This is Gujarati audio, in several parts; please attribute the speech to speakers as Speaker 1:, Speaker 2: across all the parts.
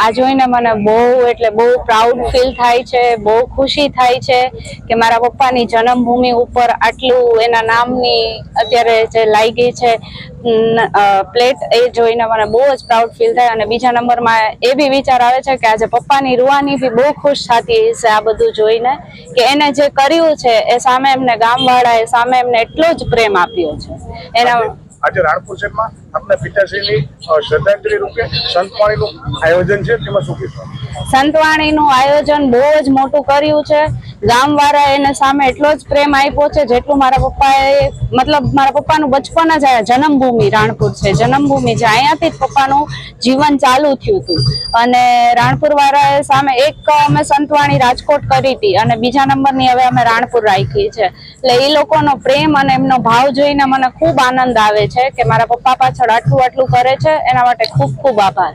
Speaker 1: આ જોઈને મને બહુ એટલે બહુ પ્રાઉડ ફીલ થાય છે, બહુ ખુશી થાય છે કે મારા પપ્પાની જન્મભૂમિ ઉપર આટલું એના નામની અત્યારે જે લાગી છે પ્લેટ એ જોઈને મને બહુ જ પ્રાઉડ ફીલ થાય. અને બીજા નંબરમાં એ બી વિચાર આવે છે કે આજે પપ્પાની રૂવાની બી બહુ ખુશ થતી હશે આ બધું જોઈને કે એને જે કર્યું છે, એ સામે એમને ગામવાળાએ સામે એમને એટલો જ પ્રેમ આપ્યો છે. એના
Speaker 2: આજે રાણપુર શહેરમાં આપણા પિતાશ્રીની શ્રદ્ધાંજલિ રૂપે સંતવાણીનું આયોજન છે તેમાં સુખી કહેશો?
Speaker 1: સંતવાણીનું આયોજન બહુ જ મોટું કર્યું છે. ગામવાળા એને સામે એટલો જ પ્રેમ આપ્યો છે જેટલું મારા પપ્પાએ, મતલબ મારા પપ્પાનું બચપન જ જન્મભૂમિ રાણપુર છે. જન્મભૂમિ છે. અહીંયાથી જ પપ્પાનું જીવન ચાલુ થયું હતું. અને રાણપુર વાળાએ સામે એક અમે સંતવાણી રાજકોટ કરી હતી અને બીજા નંબરની હવે અમે રાણપુર રાખી છે એટલે એ લોકોનો પ્રેમ અને એમનો ભાવ જોઈને મને ખૂબ આનંદ આવે છે કે મારા પપ્પા પાછળ આટલું આટલું કરે છે. એના માટે ખૂબ ખૂબ આભાર.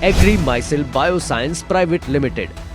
Speaker 3: Agri mycel bioscience private limited